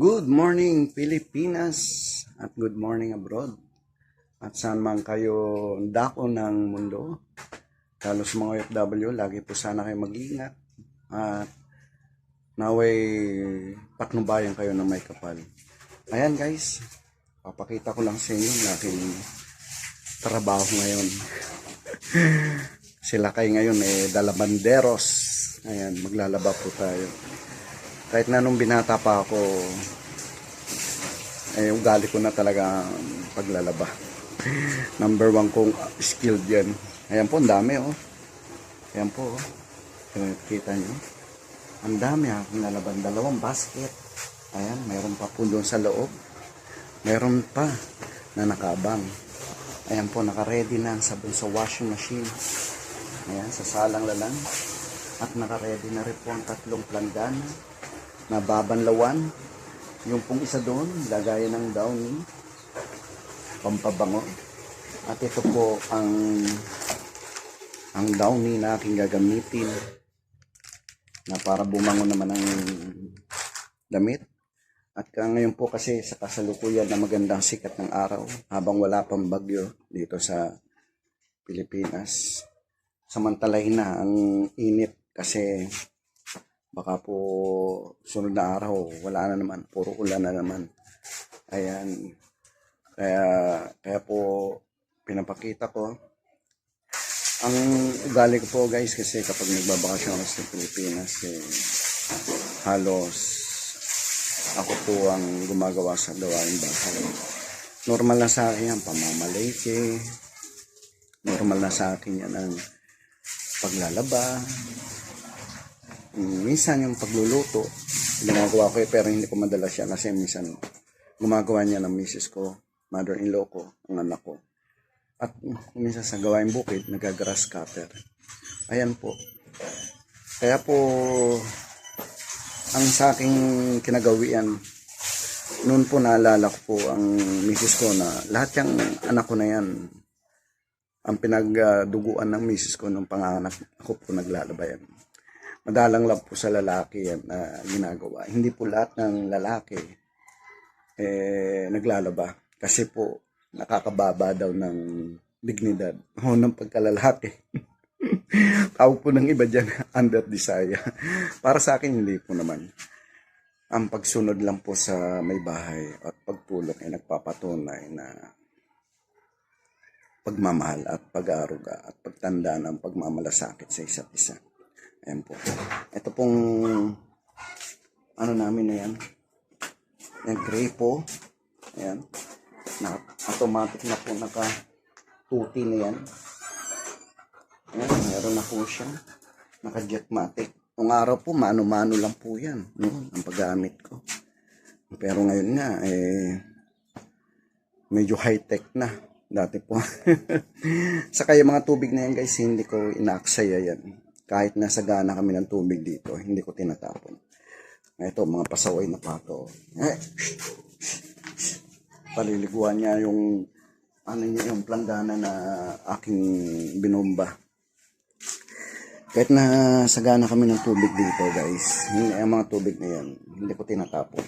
Good morning Pilipinas at good morning abroad. At saan man kayo dako ng mundo, lalo sa mga OFW, lagi po sana kayo mag-ingat. At naway patnubayan kayo ng may kapal. Ayan guys, papakita ko lang sa inyo ang aking trabaho ngayon. Sila kayo ngayon eh dalabanderos. Ayan, maglalaba po tayo kahit na nung binata pa ako, eh, ugali ko na talaga paglalaba. Number one kong skilled yan. Ayan po, ang dami oh. Ayan po oh. Eh, Kita nyo. Ang dami ah, nalaban. Dalawang basket. Ayan, mayroon pa po doon sa loob. Mayroon pa na nakabang. Ayan po, nakaready na ang sabon sa washing machine. Ayan, sa salang lalang. At nakaready na rin po ang tatlong planggana na babanlawan. Yung pong isa doon, lagayan ng downy, pampabango. At ito po ang ang downy na aking gagamitin na para bumango naman ang damit. At ngayon po kasi sa kasalukuyan na magandang sikat ng araw habang wala pang bagyo dito sa Pilipinas. Samantalahin na ang init kasi baka po sunod na araw wala na naman. Puro ulan na naman. Ayan. Kaya kaya po pinapakita ko. Ang ugali ko po guys kasi kapag nagbabakasyon ako sa Pilipinas eh, halos ako po ang gumagawa sa gawain bahay. Normal na sa akin yan pamamalike normal na sa akin yan ang paglalaba minsan yung pagluluto, ginagawa ko eh, pero hindi ko madalas yan kasi minsan gumagawa niya ng misis ko, mother-in-law ko, ang anak ko. At mm, minsan sa gawain bukid, nagagrass cutter. Ayan po. Kaya po, ang sa aking kinagawian, noon po naalala ko po ang misis ko na lahat yung anak ko na yan, ang pinagduguan ng misis ko nung panganak ako po naglalaba yan madalang lang po sa lalaki yan na ginagawa. Hindi po lahat ng lalaki eh, naglalaba. Kasi po, nakakababa daw ng dignidad o ng pagkalalaki. Tawag po ng iba dyan, under desire. Para sa akin, hindi po naman. Ang pagsunod lang po sa may bahay at pagtulong ay nagpapatunay na pagmamahal at pag-aaruga at pagtanda ng pagmamalasakit sa isa't isa. Ayan po. Ito pong ano namin na yan. Yung gray po. Ayan. Na, automatic na po naka tuti na yan. Ayan, meron na po siya. Naka jetmatic. Nung araw po, mano-mano lang po yan. No? Ang paggamit ko. Pero ngayon nga, eh, medyo high-tech na. Dati po. Saka yung mga tubig na yan guys, hindi ko inaaksaya yan kahit nasa gana kami ng tubig dito, hindi ko tinatapon. Ito, mga pasaway na pato. Eh, paliliguan niya yung ano niya yung planggana na aking binomba. Kahit na sagana kami ng tubig dito, guys. Hindi ang mga tubig na yan, hindi ko tinatapon.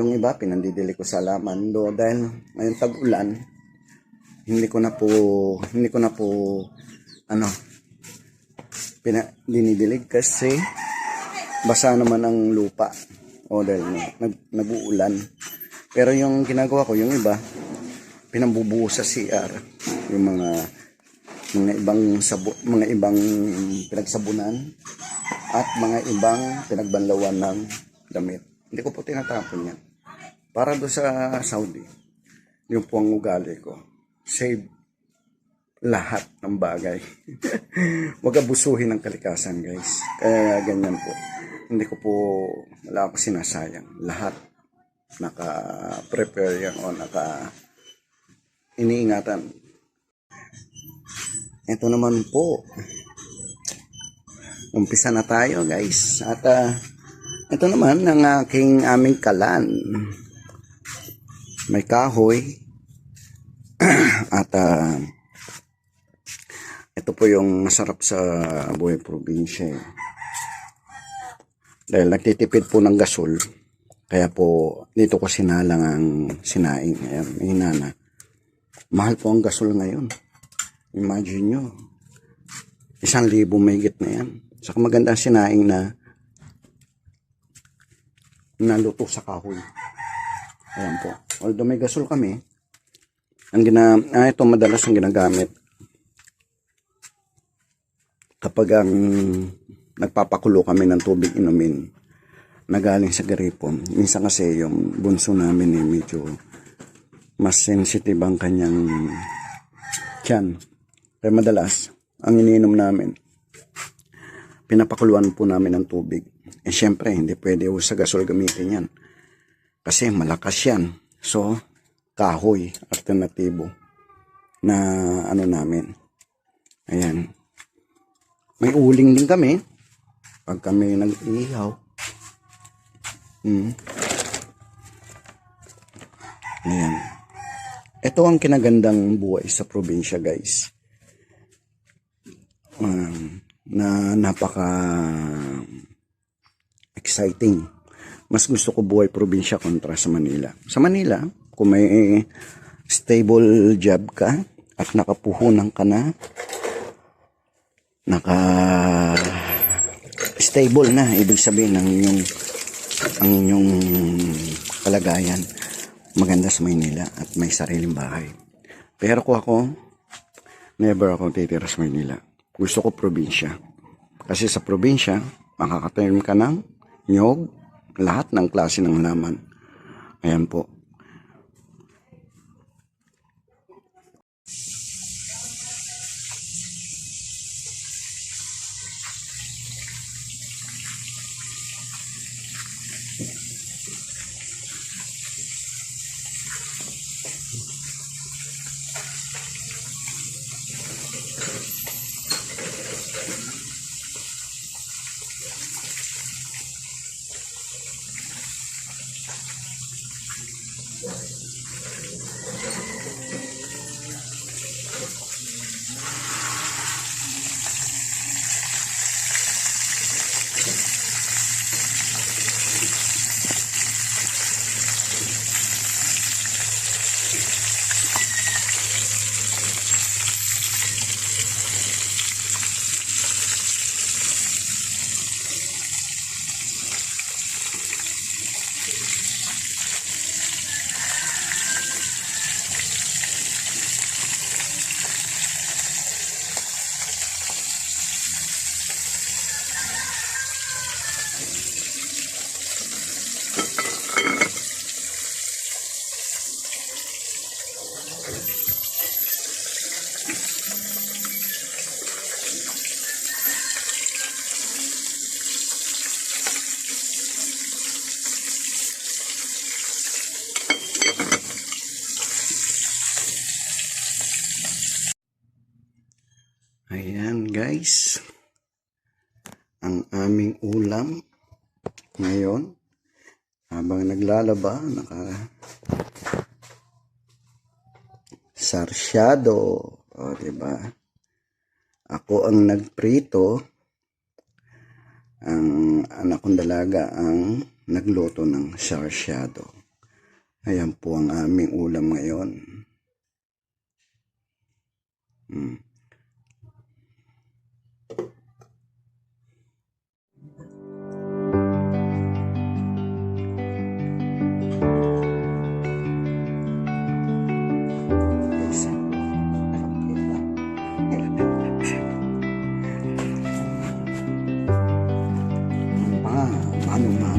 Yung iba, pinandidili ko sa laman. Do, dahil ngayon tag-ulan, hindi ko na po, hindi ko na po, ano, pina, dinidilig kasi basa naman ang lupa o dahil nag, nag-uulan. Pero yung ginagawa ko, yung iba, pinambubuo sa CR. Yung mga mga ibang sabo, mga ibang pinagsabunan at mga ibang pinagbanlawan ng damit. Hindi ko po tinatapon yan. Para do sa Saudi, yung po ang ugali ko. Save lahat ng bagay. Huwag abusuhin ng kalikasan, guys. Kaya ganyan po. Hindi ko po, wala ako sinasayang. Lahat naka-prepare yan o naka iniingatan. Ito naman po. Umpisa na tayo, guys. At uh, ito naman ang aking aming kalan. May kahoy. At uh, ito po yung masarap sa buhay probinsya. eh. Dahil nagtitipid po ng gasol. Kaya po, dito ko sinalang ang sinaing. Ayan, hinana. Mahal po ang gasol ngayon. Imagine nyo. Isang libo may na yan. Saka maganda ang sinaing na naluto sa kahoy. Ayan po. Although may gasol kami, ang gina, ah, ito madalas ang ginagamit kapag ang nagpapakulo kami ng tubig inumin na galing sa garipo. Minsan kasi yung bunso namin eh, medyo mas sensitive ang kanyang tiyan. Kaya madalas, ang iniinom namin, pinapakuluan po namin ng tubig. Eh syempre, hindi pwede sa gasol gamitin yan. Kasi malakas yan. So, kahoy, alternatibo na ano namin. Ayan. May uling din kami. Pag kami nag-ihaw. Hmm. Ayan. Ito ang kinagandang buhay sa probinsya, guys. Um, na napaka exciting. Mas gusto ko buhay probinsya kontra sa Manila. Sa Manila, kung may stable job ka at nakapuhunan ka na, naka stable na ibig sabihin ng inyong ang inyong kalagayan. Maganda sa Maynila at may sariling bahay. Pero kung ako never ako titira sa Maynila. Gusto ko probinsya. Kasi sa probinsya makakatanim ka ng nyog lahat ng klase ng halaman. Ayan po Ayan guys. Ang aming ulam ngayon. Habang naglalaba naka sarsyado. O di ba ako ang nagprito. Ang anak kong dalaga ang nagluto ng sarsyado. Ayan po ang aming ulam ngayon. Hmm. Ah,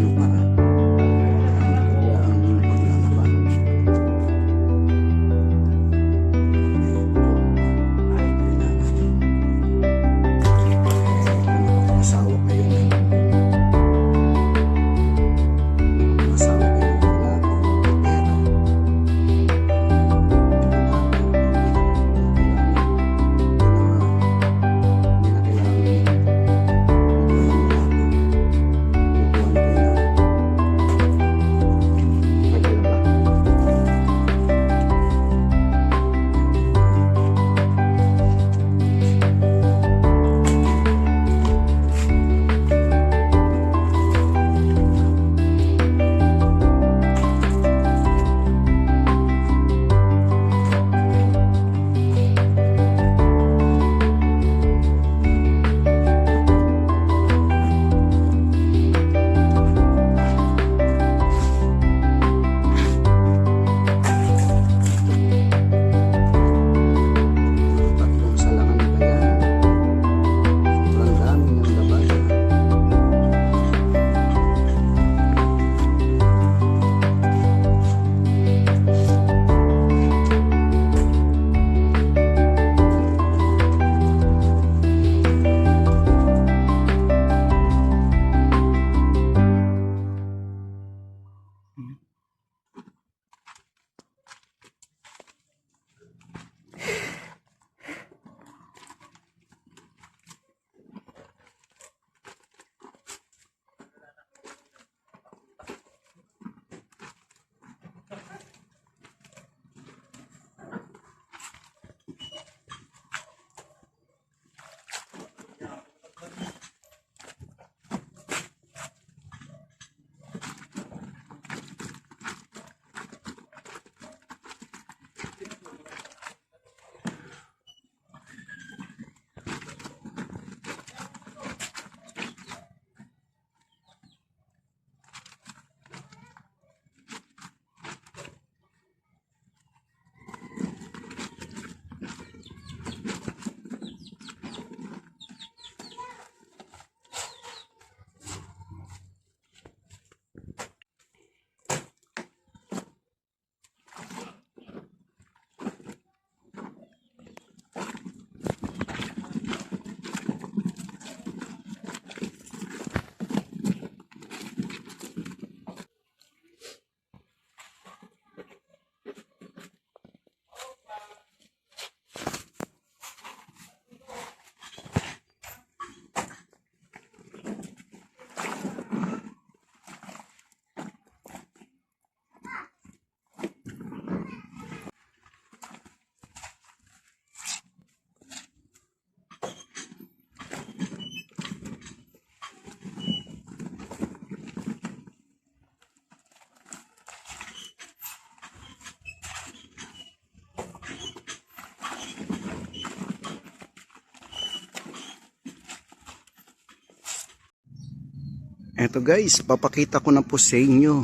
Ito guys, papakita ko na po sa inyo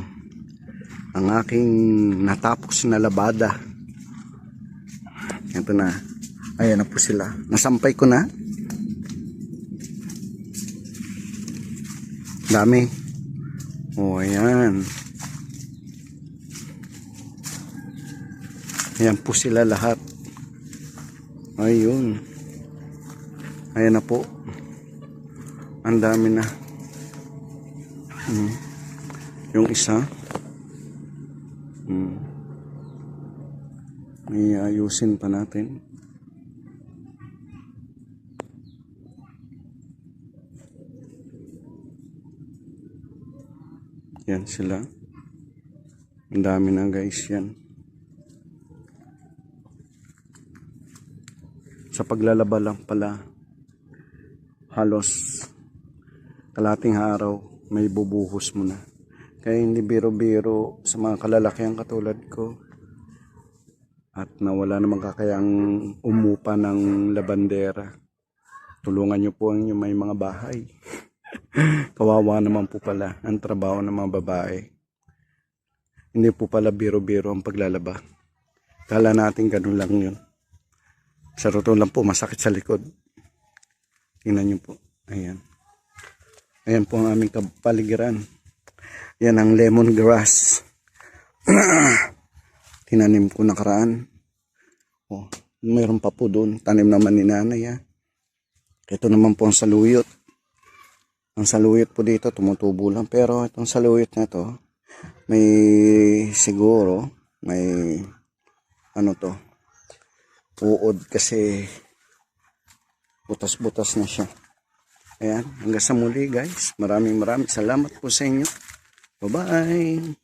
ang aking natapos na labada. Ito na. Ayan na po sila. Nasampay ko na. Dami. O, ayan. Ayan po sila lahat. Ayun. Ayan na po. Ang dami na. Hmm. Yung isa. Hmm. May ayusin pa natin. Yan sila. Ang dami na guys yan. Sa paglalaba lang pala, halos kalating araw may bubuhos mo na. Kaya hindi biro-biro sa mga kalalakihan katulad ko at nawala naman kakayang umupa ng labandera. Tulungan niyo po ang may mga bahay. Kawawa naman po pala ang trabaho ng mga babae. Hindi po pala biro-biro ang paglalaba. Kala natin ganun lang yun. Sa lang po, masakit sa likod. Tingnan niyo po. Ayan. Ayan po ang aming kapaligiran. Yan ang lemongrass. Tinanim ko nakaraan. Oh, mayroon pa po doon. Tanim naman ni nanay. Ah. Ito naman po ang saluyot. Ang saluyot po dito tumutubo lang. Pero itong saluyot na to, may siguro, may ano to, uod kasi butas-butas na siya. Ayan, hanggang sa muli guys. Maraming maraming salamat po sa inyo. Bye-bye!